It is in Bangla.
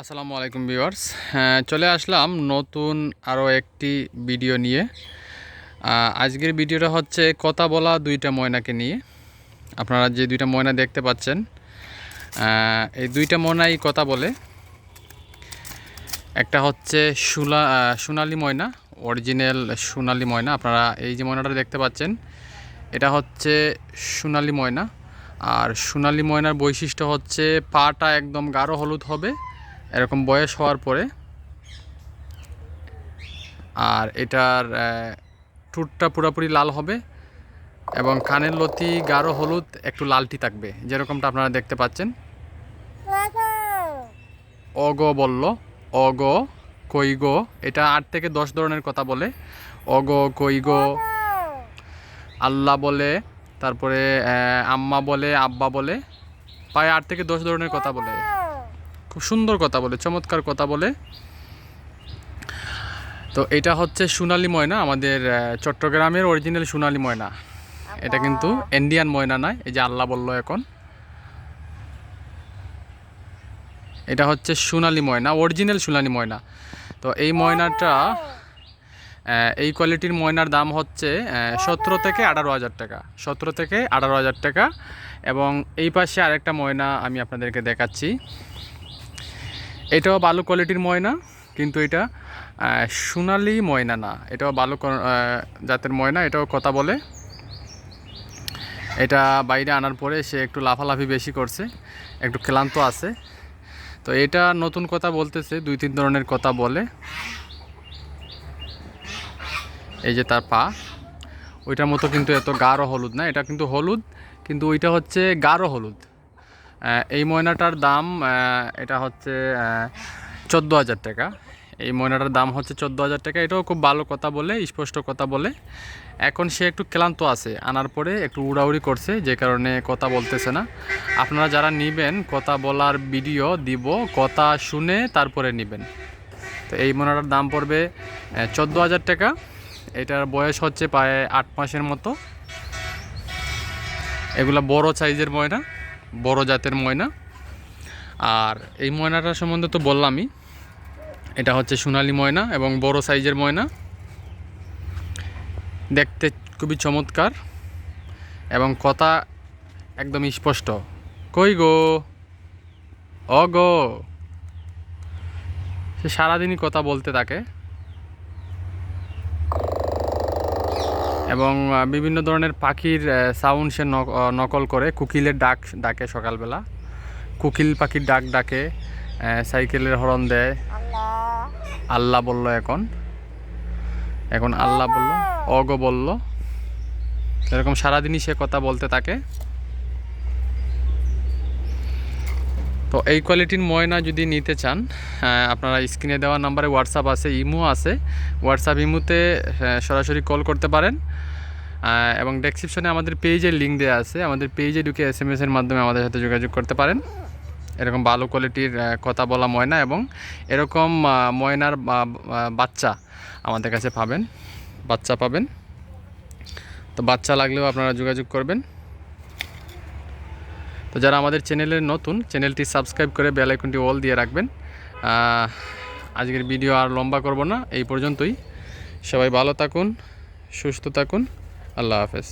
আসসালামু আলাইকুম ভিউয়ার্স। চলে আসলাম নতুন আরও একটি ভিডিও নিয়ে। আজকের ভিডিওটা হচ্ছে কথা বলা দুইটা ময়নাকে নিয়ে। আপনারা যে দুইটা ময়না দেখতে পাচ্ছেন এই দুইটা ময়নাই কথা বলে। একটা হচ্ছে সুলা সোনালি ময়না, অরিজিনাল সোনালি ময়না। আপনারা এই যে ময়নাটা দেখতে পাচ্ছেন, এটা হচ্ছে সোনালি ময়না। আর সোনালি ময়নার বৈশিষ্ট্য হচ্ছে পাটা একদম গাঢ় হলুদ হবে। এরকম বয়স হওয়ার পরে আর এটার ঠোঁটটা পুরোপুরি লাল হবে এবং কানের লতি গাঢ় হলুদ, একটু লালটি থাকবে। যেরকমটা আপনারা দেখতে পাচ্ছেন। অগ বলল। অগ কৈগ। এটা আট থেকে দশ ধরনের কথা বলে। অগ, কৈগ। আল্লাহ বলে, তারপরে আম্মা বলে, আব্বা বলে। প্রায় আট থেকে দশ ধরনের কথা বলে। খুব সুন্দর কথা বলে চমৎকার কথা বলে। তো এটা হচ্ছে সোনালি ময়না আমাদের চট্টগ্রামের অরিজিনাল সোনালি ময়না। এটা কিন্তু ইন্ডিয়ান ময়না নয় এই যে আল্লাহ বলল এখন। এটা হচ্ছে সোনালি ময়না অরিজিনাল সোনালি ময়না। তো এই ময়নাটা এই কোয়ালিটির ময়নার দাম হচ্ছে সতেরো থেকে আঠারো হাজার টাকা সতেরো থেকে আঠারো হাজার টাকা। এবং এই পাশে আরেকটা ময়না আমি আপনাদেরকে দেখাচ্ছি। এটাও ভালো কোয়ালিটির ময়না, কিন্তু এটা সোনালি ময়না না। এটাও ভালো জাতের ময়না, এটাও কথা বলে। এটা বাইরে আনার পরে সে একটু লাফালাফি বেশি করছে, একটু ক্লান্ত আছে। তো এটা নতুন কথা বলতেছে, দুই তিন ধরনের কথা বলে। এই যে তার পা, ওইটার মতো কিন্তু এত গাঢ় হলুদ না, এটা কিন্তু হলুদ, কিন্তু ওইটা হচ্ছে গাঢ় হলুদ। এই ময়নাটার দাম এটা হচ্ছে চোদ্দ হাজার টাকা। এই ময়নাটার দাম হচ্ছে চোদ্দ হাজার টাকা। এটাও খুব ভালো কথা বলে, স্পষ্ট কথা বলে। এখন সে একটু ক্লান্ত আছে, আনার পরে একটু উড়াউড়ি করছে, যে কারণে কথা বলতেছে না। আপনারা যারা নেবেন, কথা বলার ভিডিও দিব, কথা শুনে তারপরে নেবেন। তো এই ময়নাটার দাম পড়বে চোদ্দ হাজার টাকা। এটার বয়স হচ্ছে প্রায় আট মাসের মতো। এগুলা বড় সাইজের ময়না। বড় জাতের ময়না। আর এই ময়নাটার সম্বন্ধে তো বললামই। এটা হচ্ছে সোনালি ময়না এবং বড় সাইজের ময়না। দেখতে খুবই চমৎকার এবং কথা একদম স্পষ্ট। কই গো? অ গো সে সারাদিনই কথা বলতে থাকে। এবং বিভিন্ন ধরনের পাখির সাউন্ড সে নক- নকল করে। কুকিলের ডাক ডাকে সকালবেলা। কুকিল পাখির ডাক ডাকে সাইকেলের হরন দেয়। আল্লাহ। বলল এখন। এখন আল্লাহ বলল অগ বলল। এরকম সারাদিনই সে কথা বলতে থাকে। তো এই কোয়ালিটির ময়না যদি নিতে চান আপনারা স্ক্রিনে দেওয়া নাম্বারে হোয়াটসঅ্যাপ আছে, ইমো আছে। হোয়াটসঅ্যাপ ইমোতে সরাসরি কল করতে পারেন। এবং ডেসক্রিপশনে আমাদের পেজের লিঙ্ক দেওয়া আছে। আমাদের পেজে ঢুকে এস এম এর মাধ্যমে আমাদের সাথে যোগাযোগ করতে পারেন। এরকম ভালো কোয়ালিটির কথা বলা ময়না এবং এরকম ময়নার বাচ্চা আমাদের কাছে পাবেন। বাচ্চা পাবেন। তো বাচ্চা লাগলেও আপনারা যোগাযোগ করবেন। তো যারা আমাদের চ্যানেলের নতুন, চ্যানেলটি সাবস্ক্রাইব করে বেল আইকনটি অল দিয়ে রাখবেন। আজকের ভিডিও আর লম্বা করব না, এই পর্যন্তই। সবাই ভালো থাকুন, সুস্থ থাকুন। আল্লাহ হাফেজ।